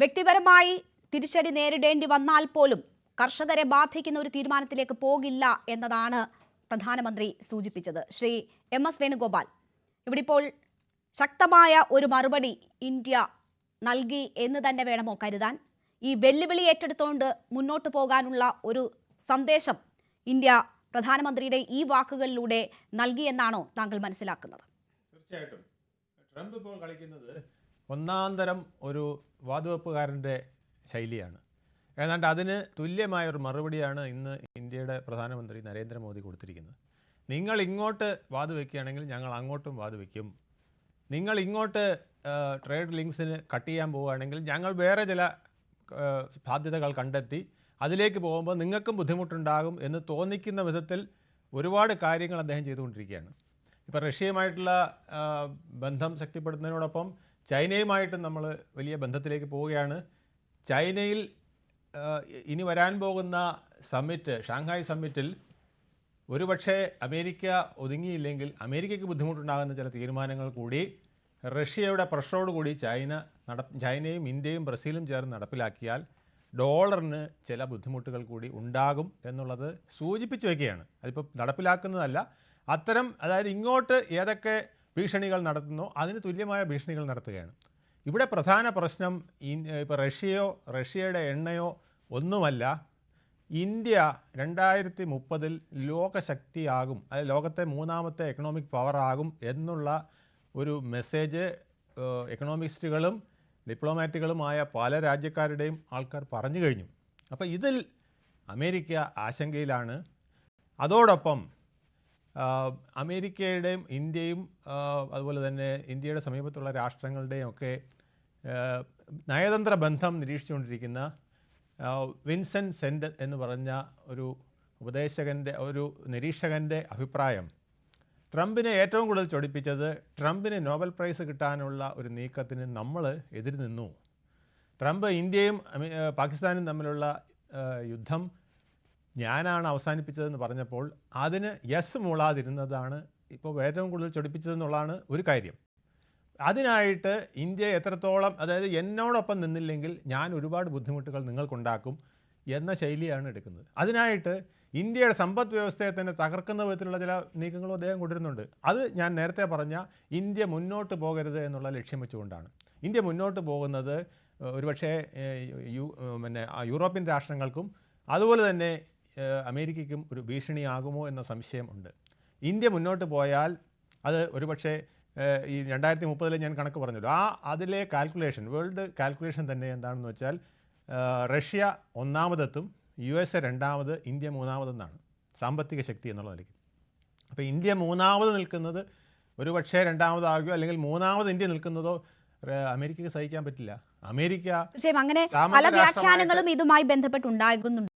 വ്യക്തിപരമായി തിരിച്ചടി നേരിടേണ്ടി വന്നാൽ പോലും കർഷകരെ ബാധിക്കുന്ന ഒരു തീരുമാനത്തിലേക്ക് പോകില്ല എന്നതാണ് പ്രധാനമന്ത്രി സൂചിപ്പിച്ചത്. ശ്രീ എം എസ് വേണുഗോപാൽ ഇവിടെ ഇപ്പോൾ ശക്തമായ ഒരു മറുപടി ഇന്ത്യ നൽകി എന്ന് തന്നെ വേണമോ കരുതാൻ? ഈ വെല്ലുവിളി ഏറ്റെടുത്തുകൊണ്ട് മുന്നോട്ട് പോകാനുള്ള ഒരു സന്ദേശം ഇന്ത്യ പ്രധാനമന്ത്രിയുടെ ഈ വാക്കുകളിലൂടെ നൽകിയെന്നാണോ താങ്കൾ മനസ്സിലാക്കുന്നത്? തീർച്ചയായിട്ടും. ട്രംപ് ഇപ്പോൾ കളിക്കുന്നത് ഒന്നാം തരം ഒരു വാതുവെപ്പുകാരന്റെ ശൈലിയാണ്. ഏതാണ്ട് അതിന് തുല്യമായ ഒരു മറുപടിയാണ് ഇന്ന് ഇന്ത്യയുടെ പ്രധാനമന്ത്രി നരേന്ദ്രമോദി കൊടുത്തിരിക്കുന്നത്. നിങ്ങൾ ഇങ്ങോട്ട് വാത് വയ്ക്കുകയാണെങ്കിൽ ഞങ്ങൾ അങ്ങോട്ടും വാത് വയ്ക്കും നിങ്ങൾ ഇങ്ങോട്ട് ട്രേഡ് ലിങ്ക്സിന് കട്ട് ചെയ്യാൻ പോവുകയാണെങ്കിൽ ഞങ്ങൾ വേറെ ചില സാധ്യതകൾ കണ്ടെത്തി അതിലേക്ക് പോകുമ്പോൾ നിങ്ങൾക്കും ബുദ്ധിമുട്ടുണ്ടാകും എന്ന് തോന്നിക്കുന്ന വിധത്തിൽ ഒരുപാട് കാര്യങ്ങൾ അദ്ദേഹം ചെയ്തുകൊണ്ടിരിക്കുകയാണ്. ഇപ്പോൾ റഷ്യയുമായിട്ടുള്ള ബന്ധം ശക്തിപ്പെടുത്തുന്നതിനോടൊപ്പം ചൈനയുമായിട്ടും നമ്മൾ വലിയ ബന്ധത്തിലേക്ക് പോവുകയാണ്. ചൈനയിൽ ഇനി വരാൻ പോകുന്ന സമ്മിറ്റ് ഷാങ്ഹായ് സമ്മിറ്റിൽ ഒരുപക്ഷെ അമേരിക്ക ഒതുങ്ങിയില്ലെങ്കിൽ അമേരിക്കയ്ക്ക് ബുദ്ധിമുട്ടുണ്ടാകുന്ന ചില തീരുമാനങ്ങൾ കൂടി റഷ്യയുടെ പ്രഷറോട് കൂടി ചൈന നട ചൈനയും ഇന്ത്യയും ബ്രസീലും ചേർന്ന് നടപ്പിലാക്കിയാൽ ഡോളറിന് ചില ബുദ്ധിമുട്ടുകൾ കൂടി ഉണ്ടാകും എന്നുള്ളത് സൂചിപ്പിച്ചു വയ്ക്കുകയാണ്. അതിപ്പോൾ നടപ്പിലാക്കുന്നതല്ല. അത്തരം അതായത് ഇങ്ങോട്ട് ഏതൊക്കെ ഭീഷണികൾ നടത്തുന്നു. അതിന് തുല്യമായ ഭീഷണികൾ നടത്തുകയാണ്. ഇവിടെ പ്രധാന പ്രശ്നം ഇപ്പോൾ റഷ്യയോ റഷ്യയുടെ എണ്ണയോ ഒന്നുമല്ല. ഇന്ത്യ രണ്ടായിരത്തി മുപ്പതിൽ ലോകശക്തിയാകും. അതായത് ലോകത്തെ മൂന്നാമത്തെ എക്കണോമിക് പവർ ആകും എന്നുള്ള ഒരു മെസ്സേജ് എക്കണോമിക്സ്റ്റുകളും ഡിപ്ലോമാറ്റുകളുമായ പല രാജ്യക്കാരുടെയും ആൾക്കാർ പറഞ്ഞു കഴിഞ്ഞു. അപ്പോൾ ഇതിൽ അമേരിക്ക ആശങ്കയിലാണ്. അതോടൊപ്പം അമേരിക്കയുടെയും ഇന്ത്യയും അതുപോലെ തന്നെ ഇന്ത്യയുടെ സമീപത്തുള്ള രാഷ്ട്രങ്ങളുടെയും ഒക്കെ നയതന്ത്ര ബന്ധം നിരീക്ഷിച്ചുകൊണ്ടിരിക്കുന്ന വിൻസൻ സെൻഡ് എന്ന് പറഞ്ഞ ഒരു ഉപദേശകന്റെ ഒരു നിരീക്ഷകന്റെ അഭിപ്രായം. ട്രംപിനെ ഏറ്റവും കൂടുതൽ ചൊടിപ്പിച്ചത് ട്രംപിന് നോബൽ പ്രൈസ് കിട്ടാനുള്ള ഒരു നീക്കത്തിന് നമ്മൾ എതിർ നിന്നു. ട്രംപ് ഇന്ത്യയും പാകിസ്ഥാനും തമ്മിലുള്ള യുദ്ധം ഞാനാണ് അവസാനിപ്പിച്ചതെന്ന് പറഞ്ഞപ്പോൾ അതിന് യെസ് മൂളാതിരുന്നതാണ് ഇപ്പോൾ ഏറ്റവും കൂടുതൽ ചൊടിപ്പിച്ചതെന്നുള്ളതാണ് ഒരു കാര്യം. അതിനായിട്ട് ഇന്ത്യ എത്രത്തോളം അതായത് എന്നോടൊപ്പം നിന്നില്ലെങ്കിൽ ഞാൻ ഒരുപാട് ബുദ്ധിമുട്ടുകൾ നിങ്ങൾക്കുണ്ടാക്കും എന്ന ശൈലിയാണ് എടുക്കുന്നത്. അതിനായിട്ട് ഇന്ത്യയുടെ സമ്പദ് വ്യവസ്ഥയെ തന്നെ തകർക്കുന്ന വിധത്തിലുള്ള ചില നീക്കങ്ങളും അദ്ദേഹം കൊണ്ടുവരുന്നുണ്ട്. അത് ഞാൻ നേരത്തെ പറഞ്ഞ ഇന്ത്യ മുന്നോട്ട് പോകരുത് എന്നുള്ള ലക്ഷ്യം വെച്ചുകൊണ്ടാണ്. ഇന്ത്യ മുന്നോട്ട് പോകുന്നത് ഒരുപക്ഷേ യു പിന്നെ യൂറോപ്യൻ രാഷ്ട്രങ്ങൾക്കും അതുപോലെ തന്നെ അമേരിക്കയ്ക്കും ഒരു ഭീഷണിയാകുമോ എന്ന സംശയം ഉണ്ട്. ഇന്ത്യ മുന്നോട്ട് പോയാൽ അത് ഒരുപക്ഷേ ഈ രണ്ടായിരത്തി മുപ്പതിലെ ഞാൻ കണക്ക് പറഞ്ഞല്ലോ. ആ അതിലെ കാൽക്കുലേഷൻ വേൾഡ് കാൽക്കുലേഷൻ തന്നെ എന്താണെന്ന് വെച്ചാൽ റഷ്യ ഒന്നാമതെത്തും യു എസ് എ രണ്ടാമത് ഇന്ത്യ മൂന്നാമതെന്നാണ് സാമ്പത്തിക ശക്തി എന്നുള്ള നിലയ്ക്ക്. അപ്പോൾ ഇന്ത്യ മൂന്നാമത് നിൽക്കുന്നത് ഒരുപക്ഷെ രണ്ടാമതാകുകയോ അല്ലെങ്കിൽ മൂന്നാമത് ഇന്ത്യ നിൽക്കുന്നതോ അമേരിക്കക്ക് അമേരിക്കയ്ക്ക് സഹിക്കാൻ പറ്റില്ല. അമേരിക്ക അങ്ങനെ പല വ്യാഖ്യാനങ്ങളും ഇതുമായി ബന്ധപ്പെട്ടുണ്ടാകുന്നുണ്ട്.